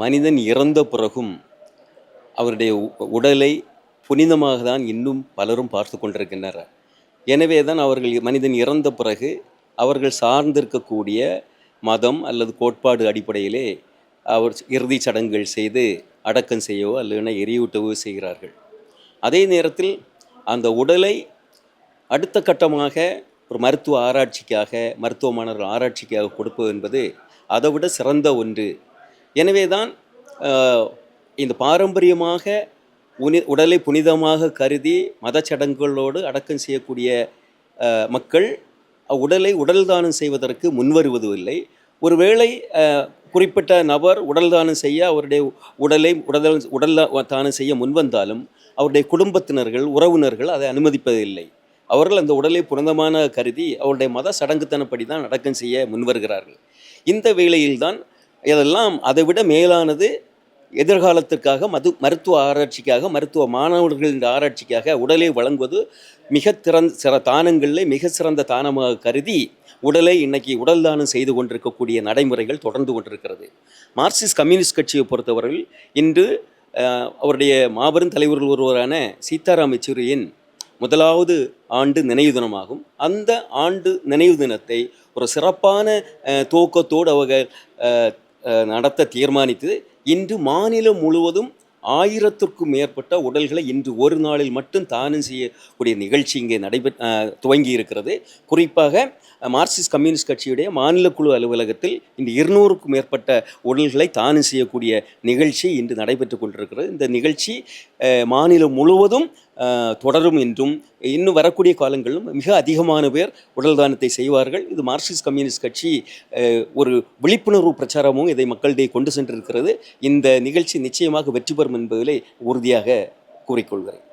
மனிதன் இறந்த பிறகும் அவருடைய உடலை புனிதமாக தான் இன்னும் பலரும் பார்த்து கொண்டிருக்கின்றனர். எனவே தான் அவர்கள் மனிதன் இறந்த பிறகு அவர்கள் சார்ந்திருக்கக்கூடிய மதம் அல்லது கோட்பாடு அடிப்படையிலே அவர் இறுதிச் சடங்குகள் செய்து அடக்கம் செய்யவோ அல்லதுனா எரியூட்டவோ செய்கிறார்கள். அதே நேரத்தில் அந்த உடலை அடுத்த கட்டமாக ஒரு மருத்துவ ஆராய்ச்சிக்காக மருத்துவ ஆராய்ச்சிக்காக கொடுப்பது என்பது அதை விட சிறந்த ஒன்று எனவே தான் இந்த பாரம்பரியமாக உனி உடலை புனிதமாக கருதி மதச்சடங்குகளோடு அடக்கம் செய்யக்கூடிய மக்கள் உடலை உடல் தானம் செய்வதற்கு முன்வருவது இல்லை ஒருவேளை குறிப்பிட்ட நபர் உடல் தானம் செய்ய அவருடைய உடலை உடல் உடல் தானம் செய்ய முன்வந்தாலும் அவருடைய குடும்பத்தினர்கள் உறவினர்கள் அதை அனுமதிப்பதில்லை. அவர்கள் அந்த உடலை புனிதமான கருதி அவருடைய மத சடங்குத்தனப்படி தான் அடக்கம் செய்ய முன்வருகிறார்கள். இந்த வேளையில்தான் இதெல்லாம் அதை விட மேலானது எதிர்காலத்திற்காக மது மருத்துவ ஆராய்ச்சிக்காக மருத்துவ மாணவர்களின் ஆராய்ச்சிக்காக உடலை வழங்குவது மிக திறந்த சிற தானங்களில் மிக சிறந்த தானமாக கருதி உடலை இன்னைக்கு உடல் தானம் செய்து கொண்டிருக்கக்கூடிய நடைமுறைகள் தொடர்ந்து கொண்டிருக்கிறது. மார்க்சிஸ்ட் கம்யூனிஸ்ட் கட்சியை பொறுத்தவரையில் இன்று அவருடைய மாபெரும் தலைவர்கள் ஒருவரான சீதாராம் யெச்சூரியின் முதலாவது ஆண்டு நினைவு தினமாகும். அந்த ஆண்டு நினைவு தினத்தை ஒரு சிறப்பான துவக்கத்தோடு அவர்கள் நடத்த தீர்மானித்து இன்று மாநிலம் முழுவதும் ஆயிரத்திற்கும் மேற்பட்ட உடல்களை இன்று ஒரு நாளில் மட்டும் தானம் செய்யக்கூடிய நிகழ்ச்சி இங்கே நடைபெ துவங்கி இருக்கிறது. குறிப்பாக மார்க்சிஸ்ட் கம்யூனிஸ்ட் கட்சியுடைய மாநில குழு அலுவலகத்தில் இந்த இருநூறுக்கும் மேற்பட்ட உடல்களை தானம் செய்யக்கூடிய நிகழ்ச்சி இன்று நடைபெற்று கொண்டிருக்கிறது. இந்த நிகழ்ச்சி மாநிலம் முழுவதும் தொடரும் என்றும் இன்னும் வரக்கூடிய காலங்களிலும் மிக அதிகமான பேர் உடல் தானத்தை செய்வார்கள். இது மார்க்சிஸ்ட் கம்யூனிஸ்ட் கட்சி ஒரு விழிப்புணர்வு பிரச்சாரமும் இதை மக்களிடையே கொண்டு சென்றிருக்கிறது. இந்த நிகழ்ச்சி நிச்சயமாக வெற்றி பெறும் என்பதிலே உறுதியாக கூறிக்கொள்கிறேன்.